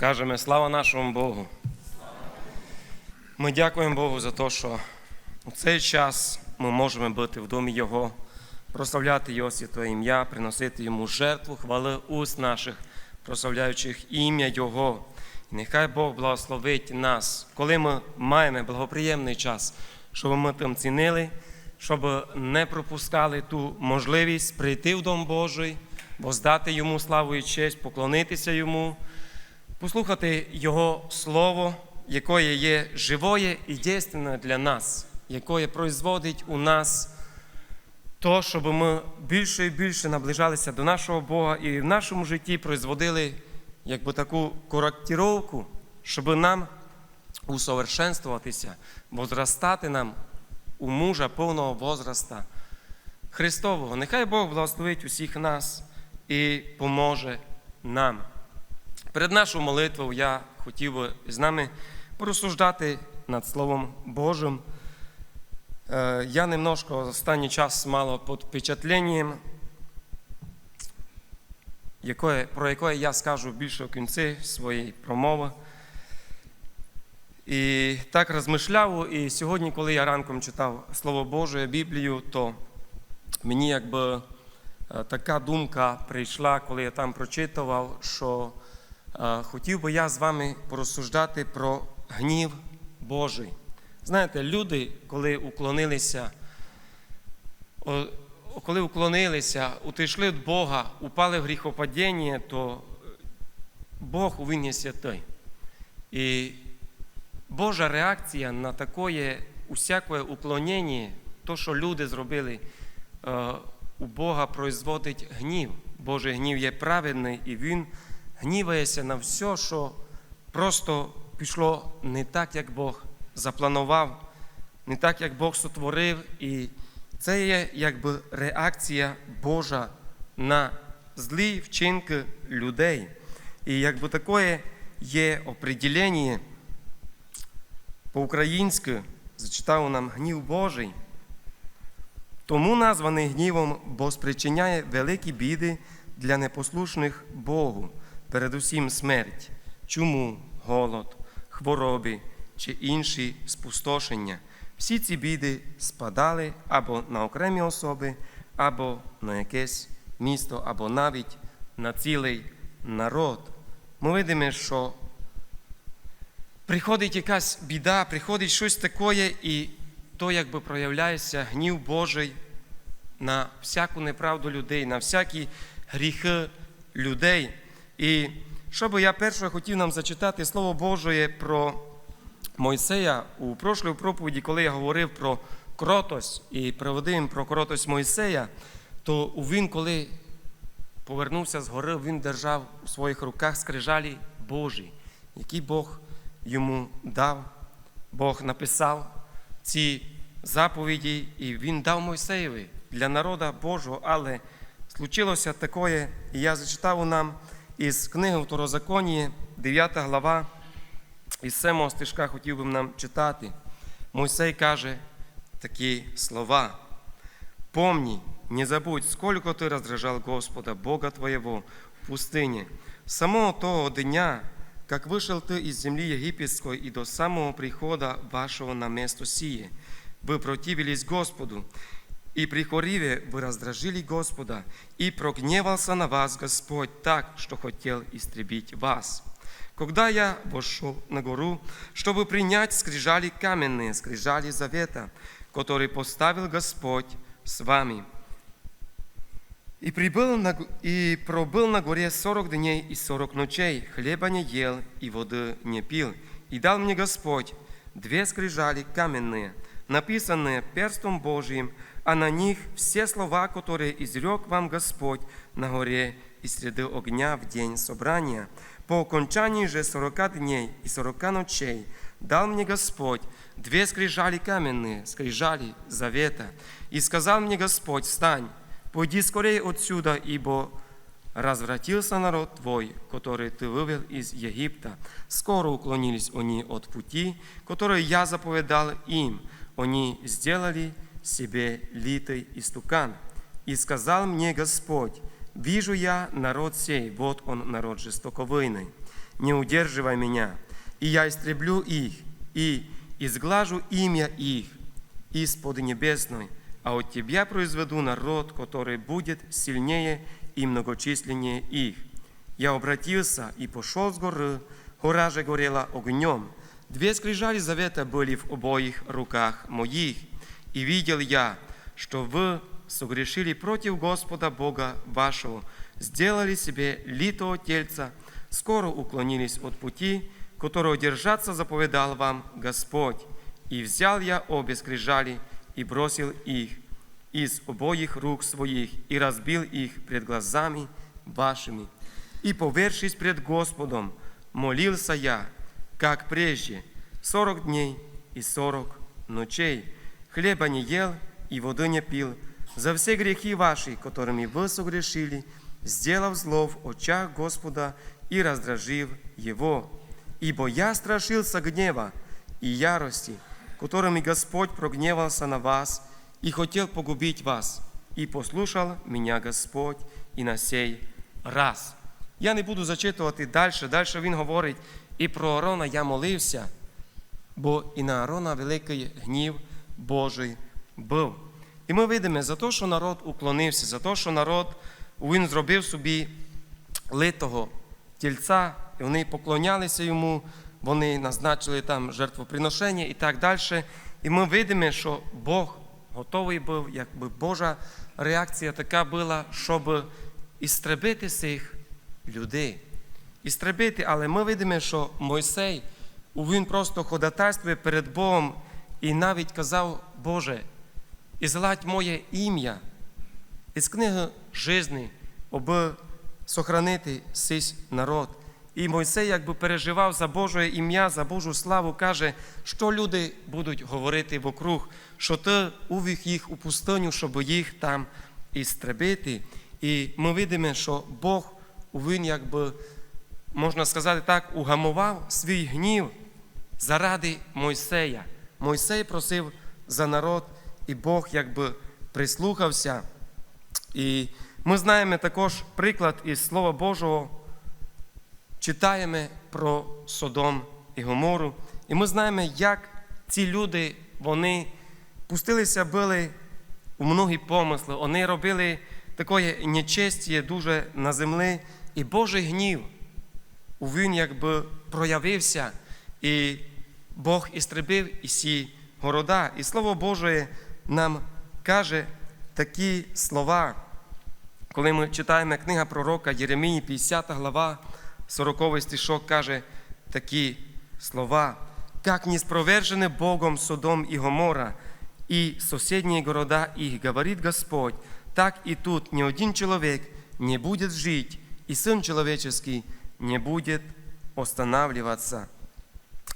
Скажемо слава нашому Богу. Ми дякуємо Богу за те, що у цей час ми можемо бути в домі Його, прославляти Його святе ім'я, приносити Йому жертву, хвали уст наших, прославляючих ім'я Його. І нехай Бог благословить нас, коли ми маємо благоприємний час, щоб ми тим цінили, щоб не пропускали ту можливість прийти в Дом Божий, воздати Йому славу і честь, поклонитися Йому послухати Його Слово, яке є живое і дійсне для нас, яке производить у нас то, щоб ми більше і більше наближалися до нашого Бога і в нашому житті производили якби таку коректировку, щоб нам усовершенствуватися, возростати нам у мужа повного возраста Христового. Нехай Бог благословить усіх нас і поможе нам. Перед нашою молитвою я хотів би з нами порозсуждати над Словом Божим. Е, Я немножко останній час мало під впечатленням, про яке я скажу більше в кінці своєї промови. І так розмишляв, і сьогодні, коли я ранком читав Слово Боже, Біблію, то мені якби е, така думка прийшла, коли я там прочитував, що хотів би я з вами порозсуждати про гнів Божий. Знаєте, люди, коли уклонилися, коли уклонилися, утийшли від Бога, упали в гріхопадіння, то Бог він є святий. І Божа реакція на таке усяке уклонення, то, що люди зробили е, у Бога, производить гнів. Божий гнів є праведний, і Він гнівається на все, що просто пішло не так, як Бог запланував, не так, як Бог сотворив. І це є якби реакція Божа на злі вчинки людей. І якби таке є определення по-українськи, зачитав нам гнів Божий. Тому названий гнівом, бо спричиняє великі біди для непослушних Богу, передусім смерть, чуму, голод, хвороби чи інші спустошення. Всі ці біди спадали або на окремі особи, або на якесь місто, або навіть на цілий народ. Ми видимо, що приходить якась біда, приходить щось таке, і то якби проявляється гнів Божий на всяку неправду людей, на всякі гріхи людей. І що би я перше хотів нам зачитати Слово Боже про Мойсея у прошлій проповіді, коли я говорив про кротость і приводив про кротость Мойсея, то він, коли повернувся з гори, він держав у своїх руках скрижалі Божі, які Бог йому дав. Бог написав ці заповіді, і він дав Мойсеєві для народа Божого, але случилося таке, і я зачитав нам із книги Второзаконії, 9 глава, із 7 стишка хотів би нам читати. Мойсей каже такі слова. Помни, не забудь, сколько ты раздражал Господа, Бога твоего, в пустыне, с самого того дня, как вышел ты из земли египетской и до самого прихода вашего на место сие. Вы противились Господу, и при Хориве вы раздражили Господа, и прогневался на вас Господь так, что хотел истребить вас. Когда я вошел на гору, чтобы принять скрижали каменные, скрижали завета, который поставил Господь с вами, и, прибыл на, и пробыл на горе сорок дней и сорок ночей, хлеба не ел и воды не пил. И дал мне Господь две скрижали каменные, написанные перстом Божиим, а на них все слова, которые изрек вам Господь на горе из среды огня в день собрания. По окончании же сорока дней и сорока ночей дал мне Господь две скрижали каменные, скрижали завета. И сказал мне Господь, встань, пойди скорее отсюда, ибо развратился народ твой, который ты вывел из Египта. Скоро уклонились они от пути, который я заповедал им. Они сделали себе литый истукан. И сказал мне Господь, вижу я народ сей, вот он народ жестоковыйный. не удерживай меня, и я истреблю их, и изглажу имя их из-под небесной, а от Тебя произведу народ, который будет сильнее и многочисленнее их. Я обратился и пошел с горы, гора же горела огнем. Две скрижали завета были в обоих руках моих, и видел я, что вы согрешили против Господа Бога вашего, сделали себе литого тельца, скоро уклонились от пути, которого держаться заповедал вам Господь. И взял я обе скрижали и бросил их из обоих рук своих и разбил их пред глазами вашими. И, повершись пред Господом, молился я, как прежде, сорок дней и сорок ночей. Хлеба не ел и воды не пил, за все грехи ваши, которыми вы согрешили, сделав зло в очах Господа и раздражив Его. Ибо я страшился гнева и ярости, которыми Господь прогневался на вас и хотел погубить вас, и послушал меня Господь і на сей раз. Я не буду зачитувати далі. Далі він говорить, і про Аарона я молився, бо і на Аарона великий гнів Божий був. І ми видимо за те, що народ уклонився, за те, що народ він зробив собі литого тільця, і вони поклонялися йому, вони назначили там жертвоприношення і так далі. І ми видимо, що Бог готовий був, якби Божа реакція така була, щоб істребити цих людей. Істребити, але ми видимо, що Мойсей, він просто ходатайствує перед Богом і навіть казав, Боже, і зладь моє ім'я із книги жизни, аби сохранити цей народ. І Мойсей якби переживав за Боже ім'я, за Божу славу, каже, що люди будуть говорити вокруг, що ти увів їх у пустиню, щоб їх там істребити. І ми видимо, що Бог він, якби, можна сказати так, угамував свій гнів заради Мойсея. Мойсей просив за народ, і Бог якби прислухався. І ми знаємо також приклад із Слова Божого, читаємо про Содом і Гомору, і ми знаємо, як ці люди вони пустилися були у многі помисли, вони робили таке нечестіє дуже на землі, і Божий гнів він якби проявився, і Бог істребив ісі города. І Слово Боже нам каже такі слова, коли ми читаємо книга пророка Єремії, 50 глава, 40 стишок, каже такі слова. Как не спровержены Богом Содом и Гомора и соседние города их, говорит Господь, так и тут ни один человек не будет жить, и Сын Человеческий не будет останавливаться.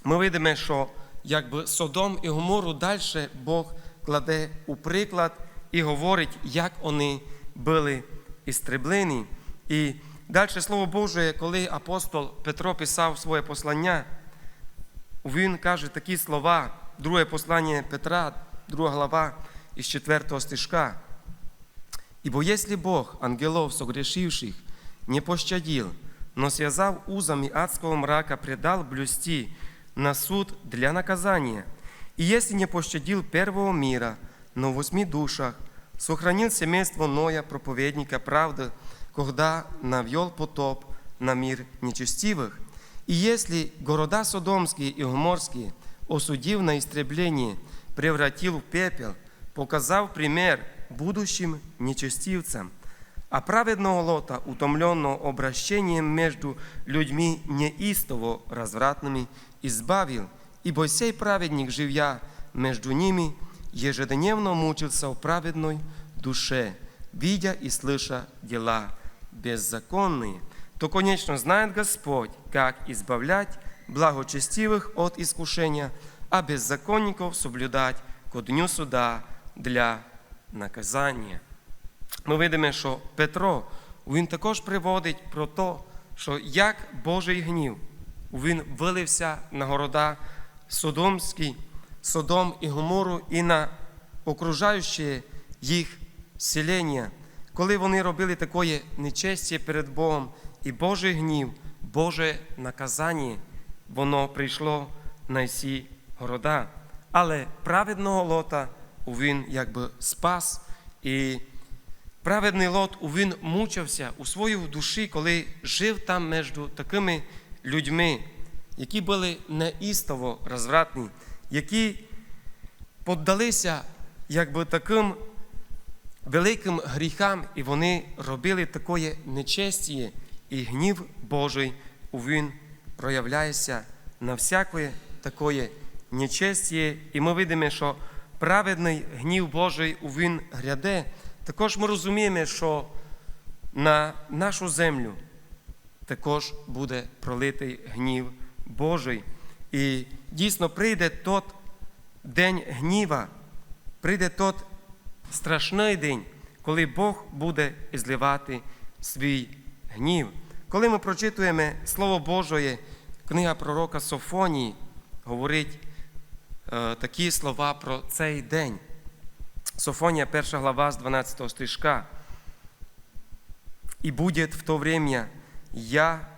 Ми видимо, що якби Содом і Гомору далі Бог кладе у приклад і говорить, як вони були істреблені. І далі Слово Боже, коли апостол Петро писав своє послання, він каже такі слова, друге послання Петра, друга глава із 4 стишка. Ибо если Бог ангелов согрешивших не пощадил, но связав узами адского мрака, предал блюсти на суд для наказания, и если не пощадил первого мира, но в восьми душах, сохранил семейство Ноя, проповедника правды, когда навел потоп на мир нечестивых, и если города Содомские и Гоморские, осудив на истребление, превратил в пепел, показав пример будущим нечестивцам, а праведного Лота, утомленного обращением между людьми неистово развратными, избавил, ибо сей праведник, живя между ними, ежедневно мучился в праведной душе, видя и слыша дела беззаконные, то, конечно, знает Господь, как избавлять благочестивых от искушения, а беззаконников соблюдать ко дню суда для наказання. Ми видимо, що Петро він також приводить про те, що як Божий гнів він вилився на города Содомський, Содом і Гомору і на окружаючі їх селення, коли вони робили таке нечестя перед Богом, і Божий гнів Боже наказання, воно прийшло на всі города. Але праведного лота він якби спас. І праведний лот він мучився у своїй душі, коли жив там між такими людьми, які були неістово розвратні, які поддалися якби таким великим гріхам, і вони робили такое нечестіє, і гнів Божий він проявляється на всякое такое нечестіє. І ми видимо, що праведний гнів Божий він гряде. Також ми розуміємо, що на нашу землю також буде пролитий гнів Божий. І дійсно прийде тот день гніва, прийде тот страшний день, коли Бог буде зливати свій гнів. Коли ми прочитуємо Слово Божє, книга пророка Софонії говорить е, такі слова про цей день. Софонія, 1 глава з 12 стишка. «И будет в то время я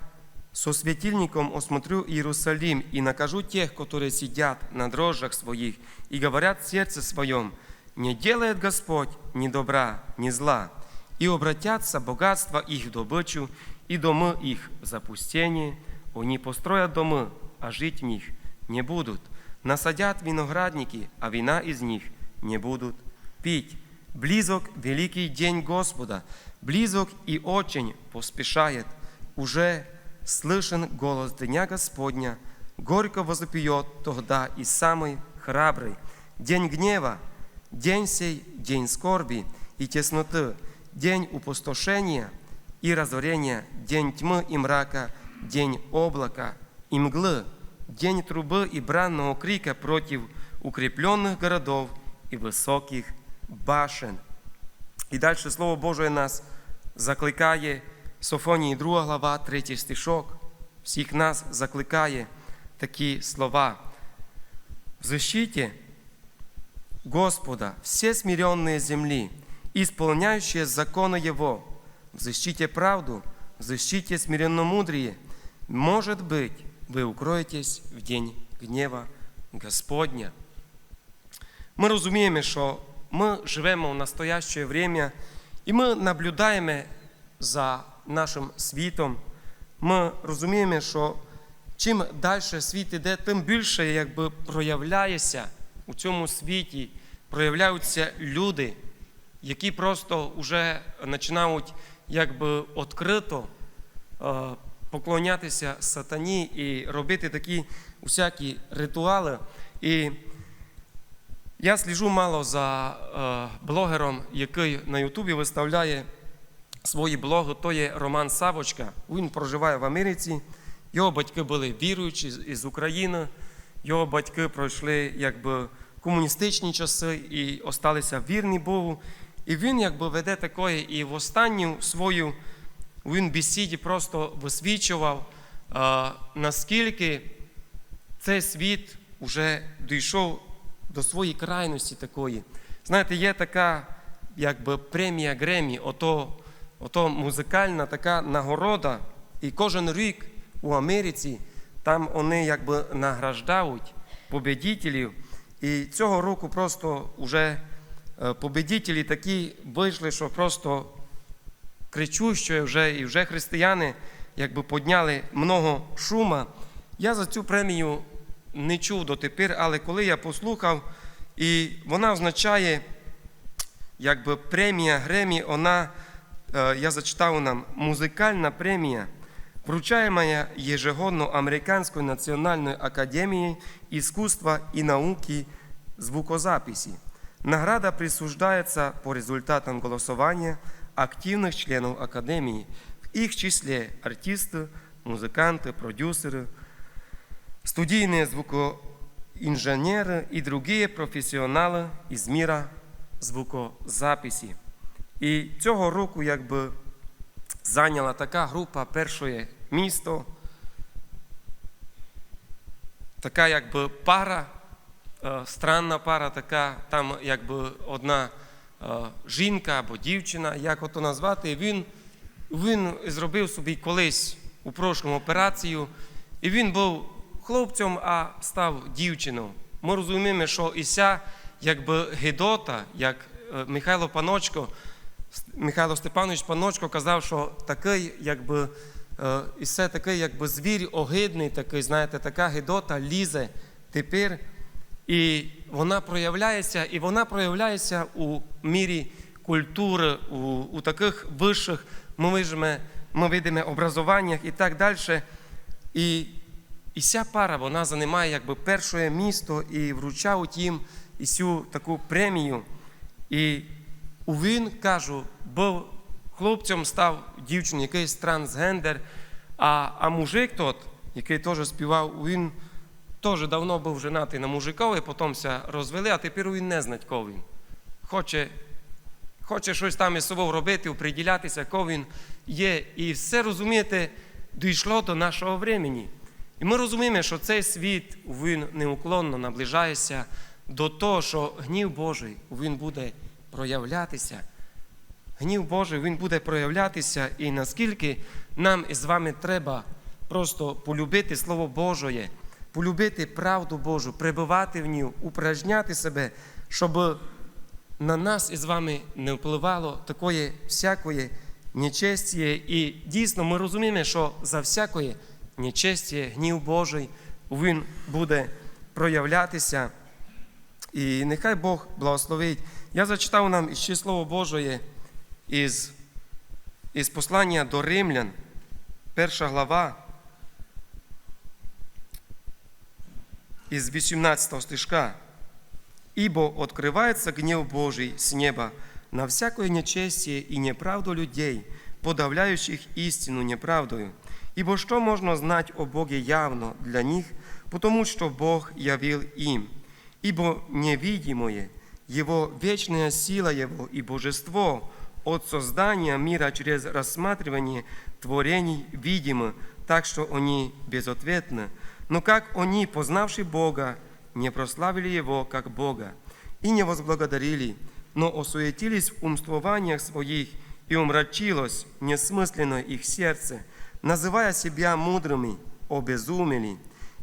со светильником осмотрю Иерусалим и накажу тех, которые сидят на дрожжах своих и говорят в сердце своем, не делает Господь ни добра, ни зла, и обратятся богатства их в добычу, и домы их в запустение, они построят домы, а жить в них не будут, насадят виноградники, а вина из них не будут пить. Близок великий день Господа, близок и очень поспешает. Уже слышен голос Дня Господня, горько возопьет тогда и самый храбрый. День гнева, день сей, день скорби и тесноты, день упустошения и разорения, день тьмы и мрака, день облака и мглы, день трубы и бранного крика против укрепленных городов и высоких башен. І далі Слово Боже нас закликає Софонії 2 глава, 3 стишок. Всіх нас закликає такі слова. В защите Господа все смиренные земли, исполняющие законы Его, в защите правду, в защите смиренномудрие, может быть, вы укроетесь в день гнева Господня. Ми розуміємо, що ми живемо в настояще время, і ми наблюдаємо за нашим світом. Ми розуміємо, що чим далі світ іде, тим більше якби, проявляється у цьому світі, проявляються люди, які просто вже починають якби відкрито е, поклонятися сатані і робити такі усякі ритуали. І я сліжу мало за е, блогером, який на Ютубі виставляє свої блоги. То є Роман Савочка. Він проживає в Америці. Його батьки були віруючі з- України. Його батьки пройшли якби комуністичні часи і осталися вірні Богу. І він якби веде такої, і в останню свою він бесіді просто висвічував, наскільки цей світ вже дійшов до своєї крайності такої. Знаєте, є така якби премія Гремі, ото, ото музикальна така нагорода, і кожен рік у Америці там вони якби награждають победителів. І цього року просто вже е, победителі такі вийшли, що просто кричущо вже, і вже християни якби підняли много шума. Я за цю премію не чув дотепер, але коли я послухав, і вона означає, якби премія Гремі, вона, я зачитав нам, музикальна премія, вручаемая ежегодно Американской национальной академией искусства и науки звукозаписи. Награда присуждается по результатам голосования активных членов Академии, в их числе артисты, музыканты, продюсеры, студийные звукоинженеры и другие професіонали із міра звукозаписі. І цього року якби зайняла така група перше місто, така якби пара, е, странна пара, така, там якби одна е, жінка або дівчина, як ото назвати, він, він зробив собі колись у прошлому операцію, і він був хлопцем, а став дівчиною. Ми розуміємо, що Іся, якби Гедота, як е, Михайло Паночко, Михайло Степанович Паночко казав, що такий, якби е, Ісе такий, якби звір огидний, такий, знаєте, така Гедота лізе тепер. І вона проявляється, і вона проявляється у мірі культури, у, у таких вищих, ми видимо, ми видимо образуваннях і так далі. І, і ця пара вона займає якби перше місто і вручають їм і цю таку премію. І він, кажу, був хлопцем, став дівчиною, якийсь трансгендер, а, а мужик тот, який теж співав, він теж давно був женатий на мужикові, потім ся розвели, а тепер він не знає, кого він. Хоче, хоче щось там із собою робити, оприділятися, кого він є. І все розумієте, дійшло до нашого времени. І ми розуміємо, що цей світ він неуклонно наближається до того, що гнів Божий він буде проявлятися. Гнів Божий він буде проявлятися, і наскільки нам із вами треба просто полюбити Слово Божоє, полюбити правду Божу, пребувати в ній, упражняти себе, щоб на нас із вами не впливало такої всякої нечестії. І дійсно ми розуміємо, що за всякої нечестії гнів Божий він буде проявлятися. І нехай Бог благословить. Я зачитав нам іще Слово Божоє із, із послання до римлян, перша глава, із 18 стишка. «Ибо открывается гнев Божий с неба на всякое нечестие и неправду людей, подавляющих истину неправдою. Ибо что можно знать о Боге явно для них, потому что Бог явил им. Ибо невидимое, Его вечная сила Его и Божество от создания мира через рассматривание творений видимо, так что они безответны. Но как они, познавши Бога, не прославили Его как Бога и не возблагодарили, но осуетились в умствованиях своих, и умрачилось несмысленно их сердце, называя себя мудрыми, обезумели,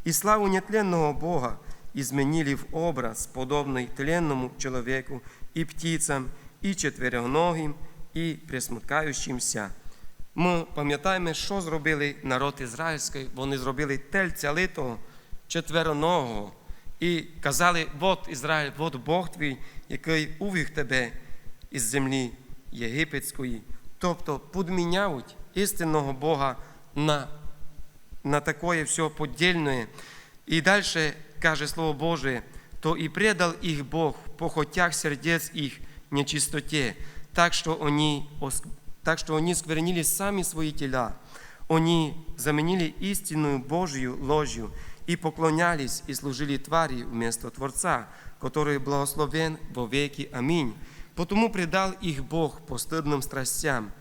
и славу нетленного Бога изменили в образ, подобный тленному человеку и птицам, і четвероногим, і присмикаючимся. Ми пам'ятаємо, що зробили народ ізраїльський. Вони зробили тельця литого четвероногого і казали: от Ізраїль, от Бог твій, який увів тебе із землі єгипетської. Тобто підміняють істинного Бога на, на такое все подільне. І далі каже Слово Боже, то и предал их Бог в похотях сердец их нечистоте, так что они, так что они сквернили сами свои тела. Они заменили истинную Божью ложью и поклонялись и служили твари вместо Творца, который благословен во веки. Аминь. Потому предал их Бог постыдным страстям.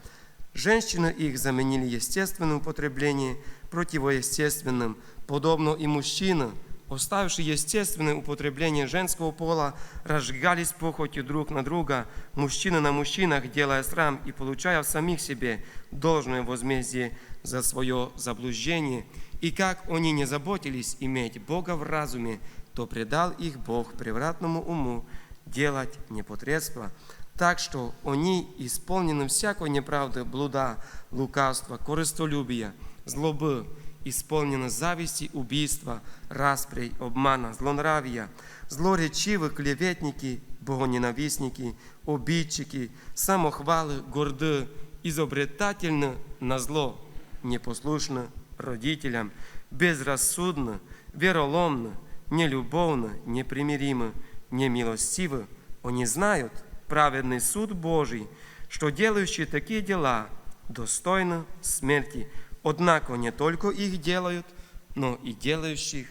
Женщины их заменили естественным употреблением противоестественным, подобно и мужчины, оставившие естественное употребление женского пола, разжигались похотью друг на друга, мужчины на мужчинах, делая срам и получая в самих себе должное возмездие за свое заблуждение. И как они не заботились иметь Бога в разуме, то предал их Бог превратному уму делать непотребство, так что они исполнены всякой неправды, блуда, лукавства, корыстолюбия, злобы, исполнены зависти, убийства, распрей, обмана, злонравия, злоречивы, клеветники, богоненавистники, обидчики, самохвалы, горды, изобретательны на зло, непослушны родителям, безрассудны, вероломны, нелюбовны, непримиримы, немилостивы. Они знают праведный суд Божий, что делающие такие дела достойны смерти. Однако не только их делают, но и делающих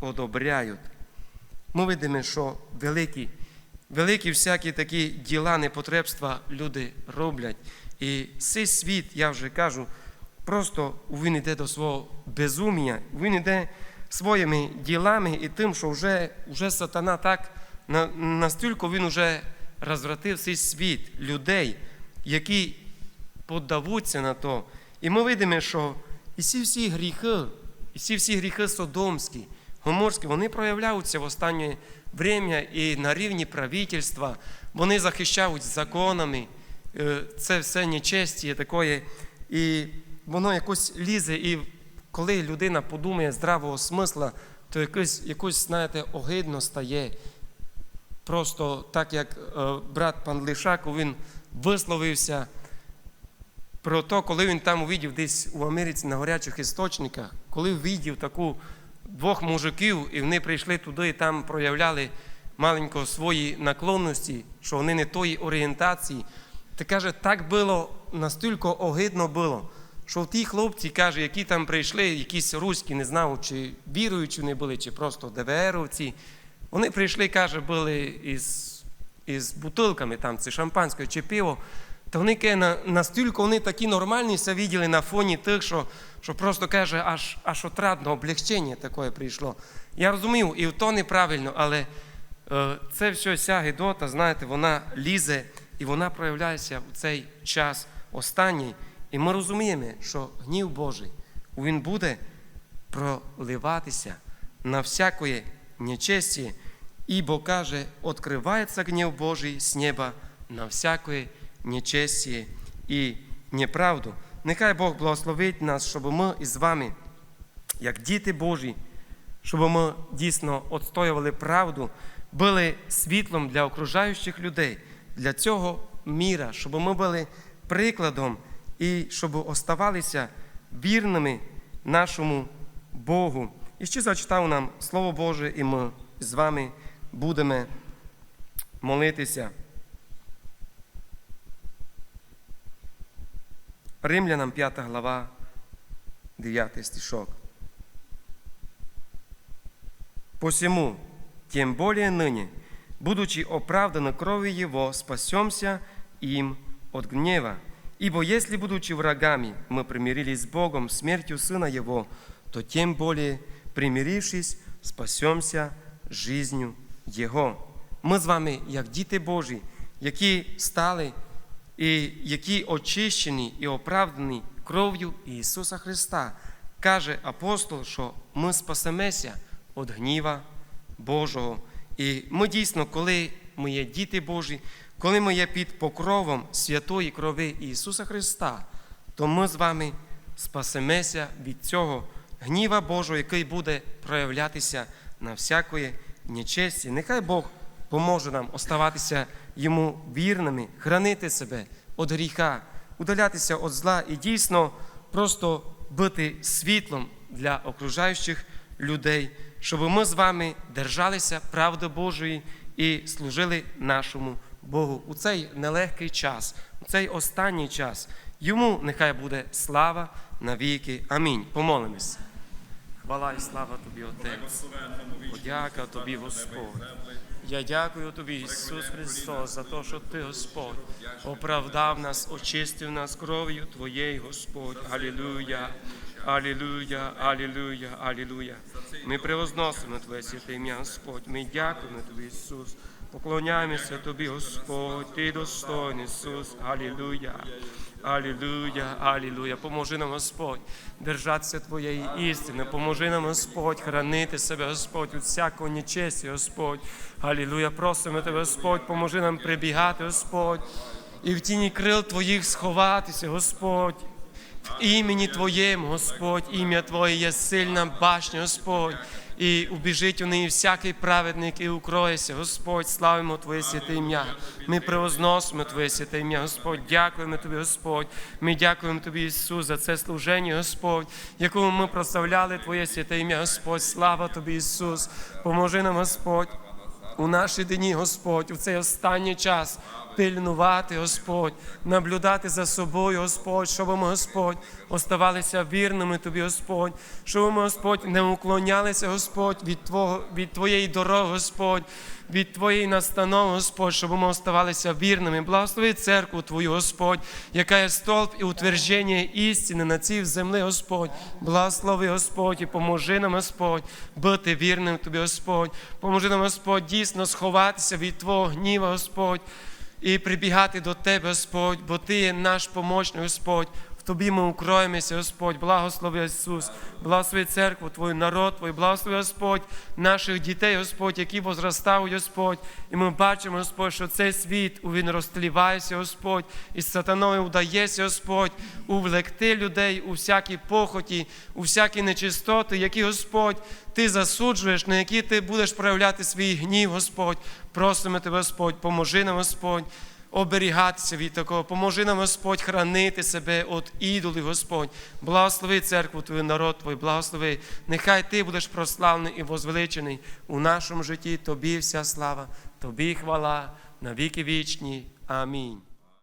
одобряють. Ми видимо, що великі, великі всякі такі діла, непотребства люди роблять. І цей світ, я вже кажу, просто він йде до свого безумія, він йде своїми ділами і тим, що вже, вже сатана так настільки він вже розвратив цей світ людей, які поддавуться на то. І ми видимо, що І всі всі гріхи, і всі всі гріхи содомські, гоморські, вони проявляються в останнє время і на рівні правительства. Вони захищають законами. Е, Це все нечесті такої. І воно якось лізе. І коли людина подумає здравого смисла, то якось, якось знаєте, огидно стає. Просто так як е, брат пан Лишак, він висловився про те, коли він там увидів десь у Америці на гарячих істочниках, коли увидів таку двох мужиків, і вони прийшли туди і там проявляли маленько свої наклонності, що вони не тої орієнтації, то каже, так було, настільки огидно було, що ті хлопці, каже, які там прийшли, якісь руські, не знав, чи віруючі вони були, чи просто ДВРовці, вони прийшли, каже, були із, із бутилками, там, це шампанське чи пиво, то вони каже, на- настільки вони такі нормальні себе виділи на фоні тих, що, що просто каже, аж, аж отрадно облегчення таке прийшло. Я розумів, і то неправильно, але е, це все вся гидота, знаєте, вона лізе і вона проявляється в цей час останній. І ми розуміємо, що гнів Божий він буде проливатися на всякое нечестие, ибо каже, открывается гнев Божий с неба на всякое нечестие і неправду. Нехай Бог благословить нас, щоб ми із вами, як діти Божі, щоб ми дійсно відстоювали правду, були світлом для окружаючих людей, для цього міра, щоб ми були прикладом і щоб оставалися вірними нашому Богу. І ще зачитав нам Слово Боже, і ми з вами будемо молитися. Римлянам 5 глава, 9 стишок. Посему, тем более ныне, будучи оправданы кровью Его, спасемся им от гнева. Ибо если, будучи врагами, мы примирились с Богом смертью Сына Его, то тем более, примирившись, спасемся жизнью Його. Ми з вами, як діти Божі, які стали і які очищені і оправдані кров'ю Ісуса Христа, каже апостол, що ми спасемося від гніва Божого. І ми дійсно, коли ми є діти Божі, коли ми є під покровом святої крови Ісуса Христа, то ми з вами спасемося від цього гніва Божого, який буде проявлятися на всякої нечесті. Нехай Бог поможе нам оставатися йому вірними, хранити себе від гріха, удалятися від зла і дійсно просто бути світлом для окружаючих людей, щоб ми з вами держалися правди Божої і служили нашому Богу у цей нелегкий час, у цей останній час. Йому нехай буде слава навіки. Амінь. Помолимось. Хвала і слава тобі, Отець. Подяка тобі, Господь. Я дякую тобі, Ісус Христос, за те, що Ти, Господь, оправдав нас, очистив нас кров'ю Твоєю, Господь. Алілуя, Алілуя, Алілуя, Алілуя. Ми превозносимо Твоє святе ім'я, Господь. Ми дякуємо Тобі, Ісус. Поклоняємося Тобі, Господь, Ти достойний, Ісус. Алілуя. Алілуя, алілуя. Поможи нам, Господь, держатися Твоєї істини. Поможи нам, Господь, хранити себе, Господь, від всякого нечесті, Господь. Алілуя. Просимо Тебе, Господь, поможи нам прибігати, Господь, і в тіні крил Твоїх сховатися, Господь. В імені Твоєму, Господь, ім'я Твоє є сильна башня, Господь. І убіжить у неї всякий праведник і укроється. Господь, славимо Твоє святе ім'я. Ми превозносимо Твоє святе ім'я, Господь. Дякуємо Тобі, Господь. Ми дякуємо Тобі, Ісус, за це служення, Господь, якому ми прославляли Твоє святе ім'я, Господь. Слава Тобі, Ісус. Поможи нам, Господь. У наші дні, Господь, у цей останній час пильнувати, Господь, наблюдати за собою, Господь, щоб ми, Господь, оставалися вірними Тобі, Господь, щоб ми, Господь, не уклонялися, Господь, від, Твого, від Твоєї дороги, Господь, від Твоєї настанови, Господь, щоб ми оставалися вірними. Благослови церкву Твою, Господь, яка є столб і утвердження істини на цій землі, Господь. Благослови, Господь, і поможи нам, Господь, бути вірним Тобі, Господь. Поможи нам, Господь, дійсно сховатися від Твого гніва, Господь, і прибігати до Тебе, Господь, бо Ти є наш помочний, Господь. Тобі ми укроємося, Господь, благослови Ісус, благослови церкву Твою, народ Твій, благослови Господь, наших дітей, Господь, які возростають, Господь. І ми бачимо, Господь, що цей світ він розтлівається, Господь, і сатаною вдається, Господь, увлекти людей у всякі похоті, у всякі нечистоти, які, Господь, Ти засуджуєш, на які ти будеш проявляти свій гнів, Господь. Просимо Тебе, Господь, поможи нам, Господь оберігатися від такого. Поможи нам, Господь, хранити себе від ідолів, Господь. Благослови церкву Твою, народ Твій, благослови. Нехай Ти будеш прославлений і возвеличений у нашому житті. Тобі вся слава, Тобі хвала на віки вічні. Амінь.